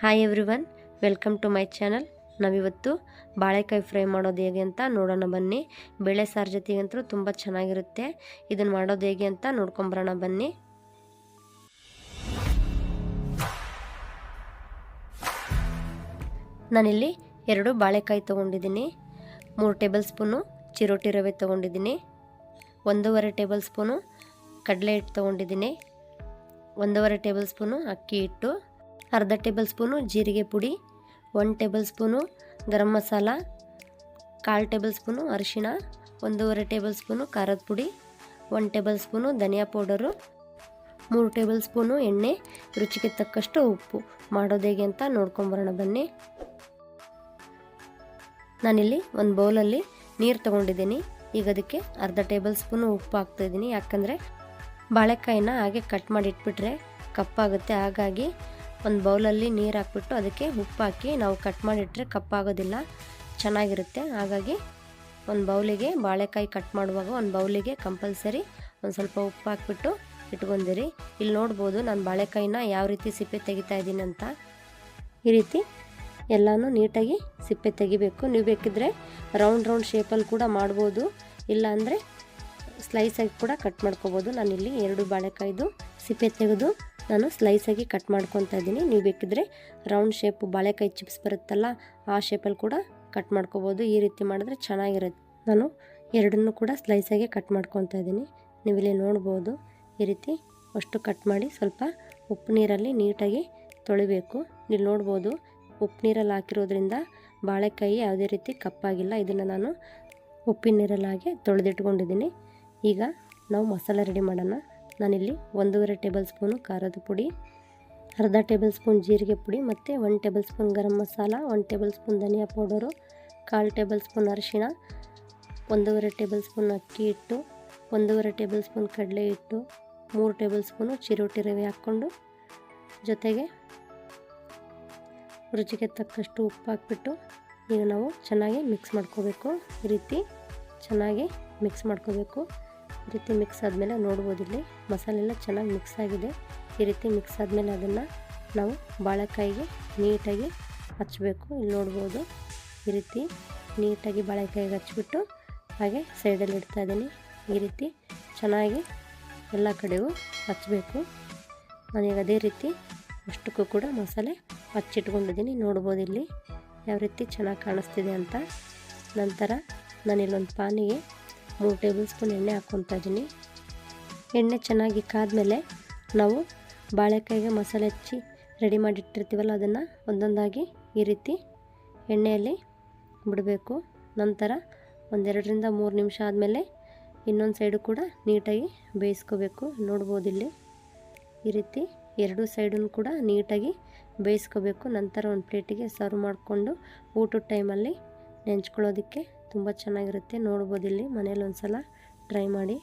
Hi everyone welcome to my channel ನಾವಿವತ್ತು ಬಾಳೆಕಾಯಿ fry ಮಾಡೋದು ಹೇಗೆ ಅಂತ ನೋಡೋಣ ಬನ್ನಿ. ಬೇಳೆ ಸಾರು ಜೊತೆಗಂತೂ ತುಂಬ ಚೆನ್ನಾಗಿರುತ್ತೆ. ಇದನ್ನು ಮಾಡೋದು ಹೇಗೆ ಅಂತ ನೋಡ್ಕೊಂಬರೋಣ ಬನ್ನಿ. ನಾನಿಲ್ಲಿ ಎರಡು ಬಾಳೆಕಾಯಿ ತೊಗೊಂಡಿದ್ದೀನಿ. ಮೂರು ಟೇಬಲ್ ಸ್ಪೂನು ಚಿರೋಟಿ ರವೆ ತೊಗೊಂಡಿದ್ದೀನಿ. ಒಂದೂವರೆ ಟೇಬಲ್ ಸ್ಪೂನು ಕಡಲೆ ಹಿಟ್ಟು ತೊಗೊಂಡಿದ್ದೀನಿ. ಒಂದೂವರೆ ಟೇಬಲ್ ಸ್ಪೂನು ಅಕ್ಕಿ ಹಿಟ್ಟು. ಅರ್ಧ ಟೇಬಲ್ ಸ್ಪೂನು ಜೀರಿಗೆ ಪುಡಿ one tablespoon garam masala, ಕಾಲು ಟೇಬಲ್ ಸ್ಪೂನು ಅರಿಶಿಣ, ಒಂದೂವರೆ ಟೇಬಲ್ ಸ್ಪೂನು ಖಾರದ ಪುಡಿ ಒನ್ ಟೇಬಲ್ ಸ್ಪೂನು ಧನಿಯಾ ಪೌಡರು, ಮೂರು ಟೇಬಲ್ ಸ್ಪೂನು ಎಣ್ಣೆ, ರುಚಿಗೆ ತಕ್ಕಷ್ಟು ಉಪ್ಪು. ಮಾಡೋದು ಹೇಗೆ ಅಂತ ನೋಡ್ಕೊಂಬರೋಣ ಬನ್ನಿ. ನಾನಿಲ್ಲಿ ಒಂದು ಬೌಲಲ್ಲಿ ನೀರು ತೊಗೊಂಡಿದ್ದೀನಿ. ಈಗ ಅದಕ್ಕೆ ಅರ್ಧ ಟೇಬಲ್ ಸ್ಪೂನು ಉಪ್ಪು ಹಾಕ್ತಾಯಿದ್ದೀನಿ. ಯಾಕಂದರೆ ಬಾಳೆಕಾಯಿನ ಹಾಗೆ ಕಟ್ ಮಾಡಿ ಇಟ್ಬಿಟ್ರೆ ಕಪ್ಪಾಗುತ್ತೆ. ಹಾಗಾಗಿ ಒಂದು ಬೌಲಲ್ಲಿ ನೀರು ಹಾಕ್ಬಿಟ್ಟು ಅದಕ್ಕೆ ಉಪ್ಪು ಹಾಕಿ ನಾವು ಕಟ್ ಮಾಡಿಟ್ರೆ ಕಪ್ಪಾಗೋದಿಲ್ಲ, ಚೆನ್ನಾಗಿರುತ್ತೆ. ಹಾಗಾಗಿ ಒಂದು ಬೌಲಿಗೆ ಬಾಳೆಕಾಯಿ ಕಟ್ ಮಾಡುವಾಗ ಒಂದು ಬೌಲಿಗೆ ಕಂಪಲ್ಸರಿ ಒಂದು ಸ್ವಲ್ಪ ಉಪ್ಪು ಹಾಕ್ಬಿಟ್ಟು ಇಟ್ಕೊಂಡಿರಿ ಇಲ್ಲಿ ನೋಡ್ಬೋದು ನಾನು ಬಾಳೆಕಾಯಿನ ಯಾವ ರೀತಿ ಸಿಪ್ಪೆ ತೆಗಿತಾ ಇದ್ದೀನಿ ಅಂತ. ಈ ರೀತಿ ಎಲ್ಲನೂ ನೀಟಾಗಿ ಸಿಪ್ಪೆ ತೆಗಿಬೇಕು. ನೀವು ಬೇಕಿದ್ರೆ ರೌಂಡ್ ರೌಂಡ್ ಶೇಪಲ್ಲಿ ಕೂಡ ಮಾಡ್ಬೋದು. ಇಲ್ಲ ಅಂದರೆ ಸ್ಲೈಸಾಗಿ ಕೂಡ ಕಟ್ ಮಾಡ್ಕೋಬೋದು. ನಾನಿಲ್ಲಿ ಎರಡು ಬಾಳೆಕಾಯ್ದು ಸಿಪ್ಪೆ ತೆಗೆದು ನಾನು ಸ್ಲೈಸಾಗಿ ಕಟ್ ಮಾಡ್ಕೊತಾ ಇದ್ದೀನಿ. ನೀವು ಬೇಕಿದ್ರೆ ರೌಂಡ್ ಶೇಪ್ ಬಾಳೆಕಾಯಿ ಚಿಪ್ಸ್ ಬರುತ್ತಲ್ಲ, ಆ ಶೇಪಲ್ಲಿ ಕೂಡ ಕಟ್ ಮಾಡ್ಕೋಬೋದು. ಈ ರೀತಿ ಮಾಡಿದ್ರೆ ಚೆನ್ನಾಗಿರುತ್ತೆ. ನಾನು ಎರಡನ್ನು ಕೂಡ ಸ್ಲೈಸಾಗಿ ಕಟ್ ಮಾಡ್ಕೊತಾ ಇದ್ದೀನಿ. ನೀವಿಲ್ಲಿ ನೋಡ್ಬೋದು, ಈ ರೀತಿ ಅಷ್ಟು ಕಟ್ ಮಾಡಿ ಸ್ವಲ್ಪ ಉಪ್ಪು ನೀರಲ್ಲಿ ನೀಟಾಗಿ ತೊಳಿಬೇಕು. ನೀವು ನೋಡ್ಬೋದು, ಉಪ್ಪು ನೀರಲ್ಲಿ ಹಾಕಿರೋದ್ರಿಂದ ಬಾಳೆಕಾಯಿ ಯಾವುದೇ ರೀತಿ ಕಪ್ಪಾಗಿಲ್ಲ ಇದನ್ನು ನಾನು ಉಪ್ಪಿನ ನೀರಲ್ಲಿ ಹಾಕಿ ತೊಳೆದಿಟ್ಕೊಂಡಿದ್ದೀನಿ. ಈಗ ನಾವು ಮಸಾಲೆ ರೆಡಿ ಮಾಡೋಣ. ನಾನಿಲ್ಲಿ ಒಂದೂವರೆ ಟೇಬಲ್ ಸ್ಪೂನು ಖಾರದ ಪುಡಿ, ಅರ್ಧ ಟೇಬಲ್ ಸ್ಪೂನ್ ಜೀರಿಗೆ ಪುಡಿ ಮತ್ತು one table spoon garam masala, ಒಂದು ಟೇಬಲ್ ಸ್ಪೂನ್ ಧನಿಯಾ ಪೌಡರು, ಕಾಲು ಟೇಬಲ್ ಸ್ಪೂನ್ ಅರಿಶಿಣ, ಒಂದೂವರೆ ಟೇಬಲ್ ಸ್ಪೂನ್ ಅಕ್ಕಿ ಹಿಟ್ಟು, ಒಂದೂವರೆ ಟೇಬಲ್ ಸ್ಪೂನ್ ಕಡಲೆ ಹಿಟ್ಟು, ಮೂರು ಟೇಬಲ್ ಸ್ಪೂನು ಚಿರೋಟಿ ರವೆ ಹಾಕ್ಕೊಂಡು ಜೊತೆಗೆ ರುಚಿಗೆ ತಕ್ಕಷ್ಟು ಉಪ್ಪು ಹಾಕ್ಬಿಟ್ಟು ಈಗ ನಾವು ಚೆನ್ನಾಗಿ ಮಿಕ್ಸ್ ಮಾಡ್ಕೋಬೇಕು. ಈ ರೀತಿ ಚೆನ್ನಾಗಿ ಮಿಕ್ಸ್ ಮಾಡ್ಕೋಬೇಕು. ರೀತಿ ಮಿಕ್ಸ್ ಆದಮೇಲೆ ನೋಡ್ಬೋದು ಇಲ್ಲಿ. ಮಸಾಲೆ ಎಲ್ಲ ಚೆನ್ನಾಗಿ ಮಿಕ್ಸ್ ಆಗಿದೆ. ಈ ರೀತಿ ಮಿಕ್ಸ್ ಆದಮೇಲೆ ಅದನ್ನು ನಾವು ಬಾಳೆಕಾಯಿಗೆ ನೀಟಾಗಿ ಹಚ್ಚಬೇಕು ಇಲ್ಲಿ ನೋಡ್ಬೋದು. ಈ ರೀತಿ ನೀಟಾಗಿ ಬಾಳೆಕಾಯಿಗೆ ಹಚ್ಬಿಟ್ಟು ಹಾಗೆ ಸೈಡಲ್ಲಿ ಇಡ್ತಾ ಇದ್ದೀನಿ. ಈ ರೀತಿ ಚೆನ್ನಾಗಿ ಎಲ್ಲ ಕಡೆಗೂ ಹಚ್ಚಬೇಕು ನಾನೀಗ ಅದೇ ರೀತಿ ಅಷ್ಟಕ್ಕೂ ಕೂಡ ಮಸಾಲೆ ಹಚ್ಚಿಟ್ಕೊಂಡಿದ್ದೀನಿ. ನೋಡ್ಬೋದು ಇಲ್ಲಿ ಯಾವ ರೀತಿ ಚೆನ್ನಾಗಿ ಕಾಣಿಸ್ತಿದೆ ಅಂತ. ನಂತರ ನಾನಿಲ್ಲೊಂದು ಪಾನಿಗೆ ಮೂರು ಟೇಬಲ್ ಸ್ಪೂನ್ ಎಣ್ಣೆ ಹಾಕ್ಕೊತಾ ಇದ್ದೀನಿ. ಎಣ್ಣೆ ಚೆನ್ನಾಗಿ ಕಾದಮೇಲೆ ನಾವು ಬಾಳೆಕಾಯಿಗೆ ಮಸಾಲೆ ಹಚ್ಚಿ ರೆಡಿ ಮಾಡಿಟ್ಟಿರ್ತೀವಲ್ಲ ಅದನ್ನು ಒಂದೊಂದಾಗಿ ಈ ರೀತಿ ಎಣ್ಣೆಯಲ್ಲಿ ಬಿಡಬೇಕು. ನಂತರ ಒಂದೆರಡರಿಂದ ಮೂರು ನಿಮಿಷ ಆದಮೇಲೆ ಇನ್ನೊಂದು ಸೈಡು ಕೂಡ ನೀಟಾಗಿ ಬೇಯಿಸ್ಕೋಬೇಕು. ನೋಡ್ಬೋದು ಇಲ್ಲಿ ಈ ರೀತಿ ಎರಡೂ ಸೈಡನ್ನು ಕೂಡ ನೀಟಾಗಿ ಬೇಯಿಸ್ಕೋಬೇಕು. ನಂತರ ಒಂದು ಪ್ಲೇಟಿಗೆ ಸರ್ವ್ ಮಾಡಿಕೊಂಡು ಊಟದ ಟೈಮಲ್ಲಿ ನೆಂಚ್ಕೊಳ್ಳೋದಕ್ಕೆ ತುಂಬ ಚೆನ್ನಾಗಿರುತ್ತೆ ನೋಡ್ಬೋದು ಇಲ್ಲಿ ಮನೇಲಿ ಒಂದು ಸಲ ಟ್ರೈ ಮಾಡಿ.